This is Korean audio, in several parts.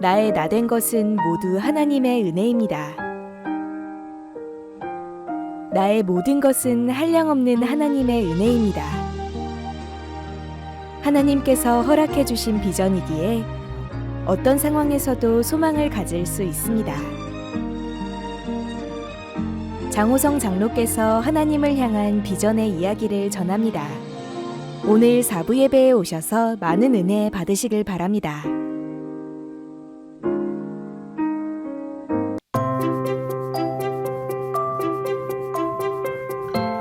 나의 나 된 것은 모두 하나님의 은혜입니다. 나의 모든 것은 한량없는 하나님의 은혜입니다. 하나님께서 허락해 주신 비전이기에 어떤 상황에서도 소망을 가질 수 있습니다. 장호성 장로께서 하나님을 향한 비전의 이야기를 전합니다. 오늘 사부 예배에 오셔서 많은 은혜 받으시길 바랍니다.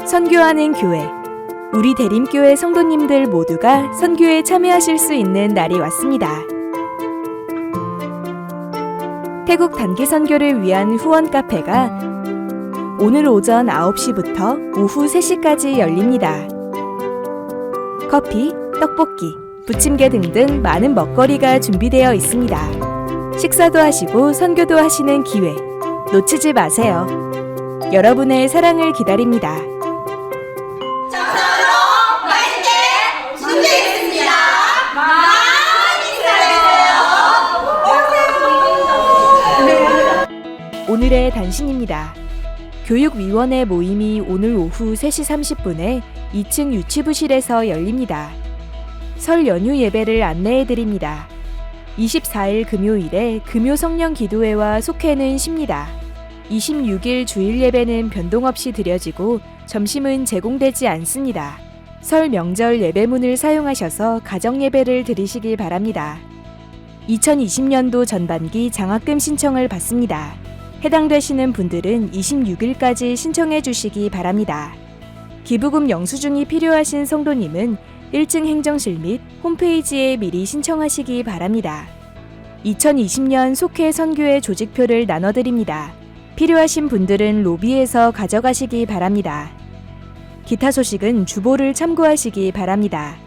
선교하는 교회. 우리 대림교회 성도님들 모두가 선교에 참여하실 수 있는 날이 왔습니다. 태국 단기 선교를 위한 후원 카페가 오늘 오전 9시부터 오후 3시까지 열립니다. 커피, 떡볶이, 부침개 등등 많은 먹거리가 준비되어 있습니다. 식사도 하시고 선교도 하시는 기회 놓치지 마세요. 여러분의 사랑을 기다립니다. 오늘의 단신입니다. 교육위원회 모임이 오늘 오후 3시 30분에 2층 유치부실에서 열립니다. 설 연휴 예배를 안내해 드립니다. 24일 금요일에 금요 성령 기도회와 속회는 쉽니다. 26일 주일 예배는 변동 없이 드려지고 점심은 제공되지 않습니다. 설 명절 예배문을 사용하셔서 가정 예배를 드리시길 바랍니다. 2020년도 전반기 장학금 신청을 받습니다. 해당되시는 분들은 26일까지 신청해 주시기 바랍니다. 기부금 영수증이 필요하신 성도님은 1층 행정실 및 홈페이지에 미리 신청하시기 바랍니다. 2020년 속회 선교회 조직표를 나눠드립니다. 필요하신 분들은 로비에서 가져가시기 바랍니다. 기타 소식은 주보를 참고하시기 바랍니다.